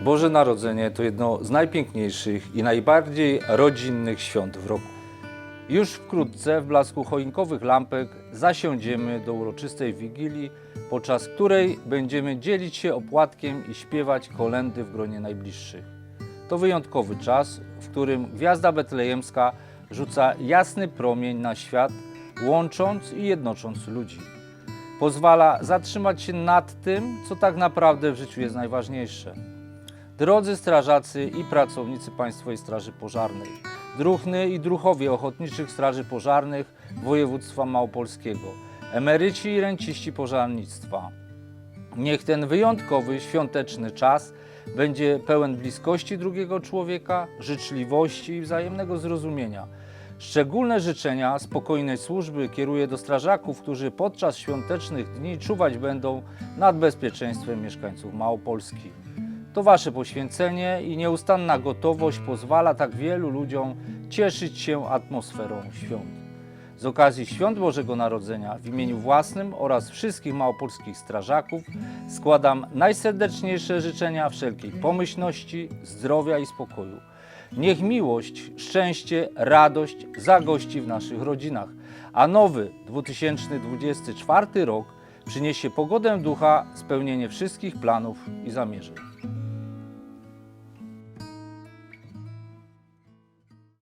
Boże Narodzenie to jedno z najpiękniejszych i najbardziej rodzinnych świąt w roku. Już wkrótce w blasku choinkowych lampek zasiądziemy do uroczystej wigilii, podczas której będziemy dzielić się opłatkiem i śpiewać kolendy w gronie najbliższych. To wyjątkowy czas, w którym gwiazda betlejemska rzuca jasny promień na świat, łącząc i jednocząc ludzi. Pozwala zatrzymać się nad tym, co tak naprawdę w życiu jest najważniejsze. Drodzy strażacy i pracownicy Państwowej Straży Pożarnej, druhny i druhowie Ochotniczych Straży Pożarnych województwa małopolskiego, emeryci i renciści pożarnictwa. Niech ten wyjątkowy, świąteczny czas będzie pełen bliskości drugiego człowieka, życzliwości i wzajemnego zrozumienia. Szczególne życzenia spokojnej służby kieruję do strażaków, którzy podczas świątecznych dni czuwać będą nad bezpieczeństwem mieszkańców Małopolski. To Wasze poświęcenie i nieustanna gotowość pozwala tak wielu ludziom cieszyć się atmosferą świąt. Z okazji Świąt Bożego Narodzenia w imieniu własnym oraz wszystkich małopolskich strażaków składam najserdeczniejsze życzenia wszelkiej pomyślności, zdrowia i spokoju. Niech miłość, szczęście, radość zagości w naszych rodzinach, a nowy 2024 rok przyniesie pogodę ducha, spełnienie wszystkich planów i zamierzeń.